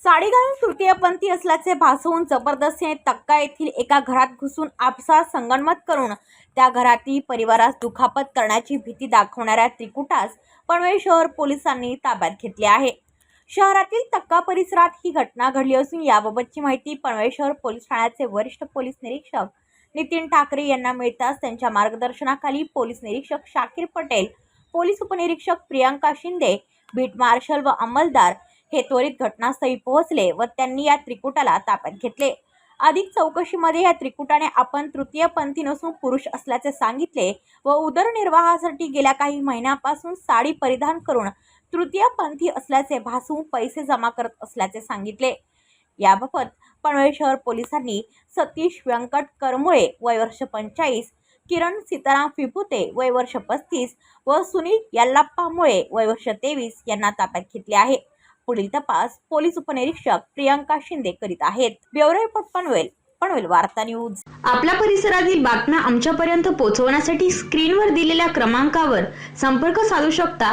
साडी घालून तृतीयपंथी असल्याचे भासवून जबरदस्तीने तक्का येथील एका घरात घुसून आपसा संगणमत करून त्या घरातील परिवारास दुखापत करण्याची भीती दाखवणाऱ्या त्रिकुटास पनवेल शहर पोलिसांनी ताब्यात घेतले आहे. शहरातील तक्का परिसरात ही घटना घडली असून याबाबतची माहिती पनवेल शहर पोलीस ठाण्याचे वरिष्ठ पोलीस निरीक्षक नितीन ठाकरे यांना मिळताच त्यांच्या मार्गदर्शनाखाली पोलीस निरीक्षक शाकीर पटेल पोलीस उपनिरीक्षक प्रियांका शिंदे बीट मार्शल व अंमलदार हे त्वरित घटनास्थळी पोहोचले व त्यांनी या त्रिकुटाला ताब्यात घेतले. अधिक चौकशीमध्ये या त्रिकुटाने आपण तृतीयपंथी नसून पुरुष असल्याचे सांगितले व उदरनिर्वाहासाठी गेल्या काही महिन्यापासून साडी परिधान करून तृतीयपंथी असल्याचे भासवून पैसे जमा करत असल्याचे सांगितले. याबाबत पनवेल शहर पोलिसांनी सतीश व्यंकट करमुळे वय वर्ष पंचाळीस किरण सीताराम फिपुते वय वर्ष पस्तीस व सुनील यल्लाप्पामुळे वय वर्ष तेवीस यांना ताब्यात घेतले आहे. पुढील तपास पोलीस उपनिरीक्षक प्रियांका शिंदे करीत आहेत. ब्युरो रिपोर्ट पनवेल पनवेल वार्ता न्यूज. आपल्या परिसरातील बातम्या आमच्यापर्यंत पोहोचवण्यासाठी स्क्रीनवर दिलेल्या क्रमांकावर संपर्क साधू शकता.